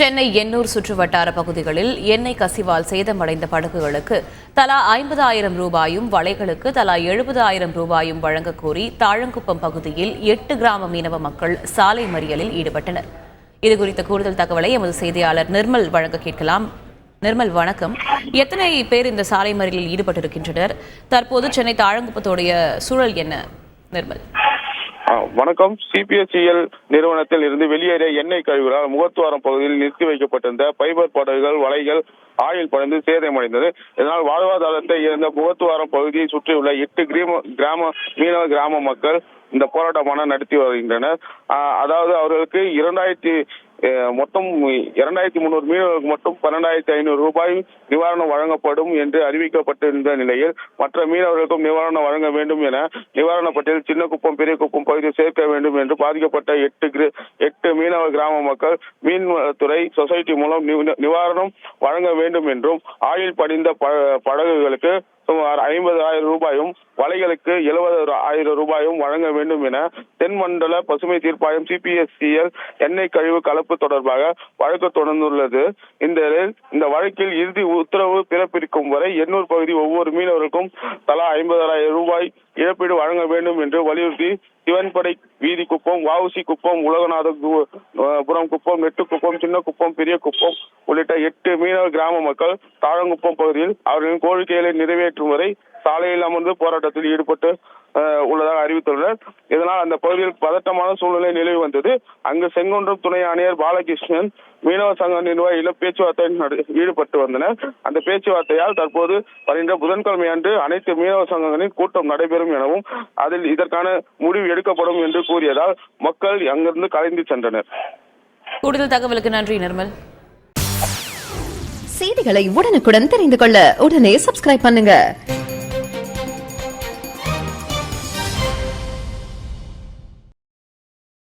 சென்னை எண்ணூர் சுற்று வட்டார பகுதிகளில் எண்ணெய் கசிவால் சேதமடைந்த படகுகளுக்கு தலா ஐம்பதாயிரம் ரூபாயும் வலைகளுக்கு தலா எழுபதாயிரம் ரூபாயும் வழங்கக் கோரி தாழங்குப்பம் பகுதியில் எட்டு கிராம மீனவ மக்கள் சாலை மறியலில் ஈடுபட்டனர். இதுகுறித்த கூடுதல் தகவலை எமது செய்தியாளர் நிர்மல் வழங்க கேட்கலாம். நிர்மல் வணக்கம். எத்தனை பேர் இந்த சாலை மறியலில் ஈடுபட்டிருக்கின்றனர்? தற்போது சென்னை தாழங்குப்பத்தோடைய சூழல் என்ன நிர்மல்? வணக்கம். சிபிஎஸ்இஎல் நிறுவனத்தில் இருந்து வெளியேறிய எண்ணெய் கழிவுகளால் முகத்துவாரம் பகுதியில் நிறுத்தி வைக்கப்பட்டிருந்த பைபர் படகுகள் வலைகள் ஆயில் படைந்து சேதமடைந்தது. இதனால் வாழ்வாதாரத்தை இழந்த முகத்துவாரம் பகுதியை சுற்றியுள்ள எட்டு கிராம கிராம மீனவ கிராம மக்கள் இந்த போராட்டமான நடத்தி வருகின்றனர். அதாவது அவர்களுக்கு இரண்டாயிரத்தி மொத்தம் இரண்டாயிரத்தி முந்நூறு மீனவர்களுக்கு மட்டும் பன்னெண்டாயிரத்தி ஐநூறு ரூபாய் நிவாரணம் வழங்கப்படும் என்று அறிவிக்கப்பட்டிருந்த நிலையில் மற்ற மீனவர்களுக்கும் நிவாரணம் வழங்க வேண்டும் என நிவாரண பட்டியல் சின்ன குப்பம் பெரிய குப்பம் பகுதியில் சேர்க்க வேண்டும் என்று பாதிக்கப்பட்ட எட்டு எட்டு மீனவ கிராம மக்கள் மீன்துறை சொசைட்டி மூலம் நிவாரணம் வழங்க வேண்டும் என்றும் ஆயில் படிந்த ப- படகுகளுக்கு சுமார் ஐம்பதாயிரம் ரூபாயும் வலைகளுக்கு எழுபது ஆயிரம் ரூபாயும் வழங்க வேண்டும் என தென்மண்டல பசுமை தீர்ப்பாயம் சிபிஎஸ்சிஎல் எண்ணெய் கழிவு கலப்பு தொடர்பாக வழக்கு தொடர்ந்துள்ளது. இந்த இந்த வழக்கில் இறுதி உத்தரவு பிறப்பிக்கும் வரை எண்ணூர் பகுதி ஒவ்வொரு மீனவருக்கும் தலா ஐம்பதாயிரம் ரூபாய் இழப்பீடு வழங்க வேண்டும் என்று வலியுறுத்தி சிவன்படை வீதி குப்பம் வாவுசி குப்பம் உலகநாத புறம் குப்பம் நெட்டு குப்பம் சின்ன குப்பம் பெரிய குப்பம் உள்ளிட்ட எட்டு மீனவ கிராம மக்கள் தாழங்குப்பம் பகுதியில் அவர்களின் கோரிக்கைகளை நிறைவேற்றும் வரை சாலையில் அமர்ந்து போராட்டத்தில் ஈடுபட்டு உள்ளதாக அறிவித்துள்ளனர். இதனால் அந்த பகுதியில் பதட்டமான சூழ்நிலை நிலவி வந்தது. அங்கு செங்குன்றம் துணை ஆணையர் பாலகிருஷ்ணன் மீனவ சங்க நிர்வாகிகளும் பேச்சுவார்த்தை ஈடுபட்டு வந்தனர். அந்த பேச்சுவார்த்தையால் தற்போது வருகின்ற புதன்கிழமை அன்று அனைத்து மீனவ சங்கங்களின் கூட்டம் நடைபெறும் எனவும் அதில் இதற்கான முடிவு எடுக்கப்படும் என்று கூறியதால் மக்கள் அங்கிருந்து கலைந்து சென்றனர். கூடுதல் தகவலுக்கு நன்றி நிர்மல். செய்திகளை உடனுக்குடன் தெரிந்து கொள்ள உடனே சப்ஸ்கிரைப் பண்ணுங்க.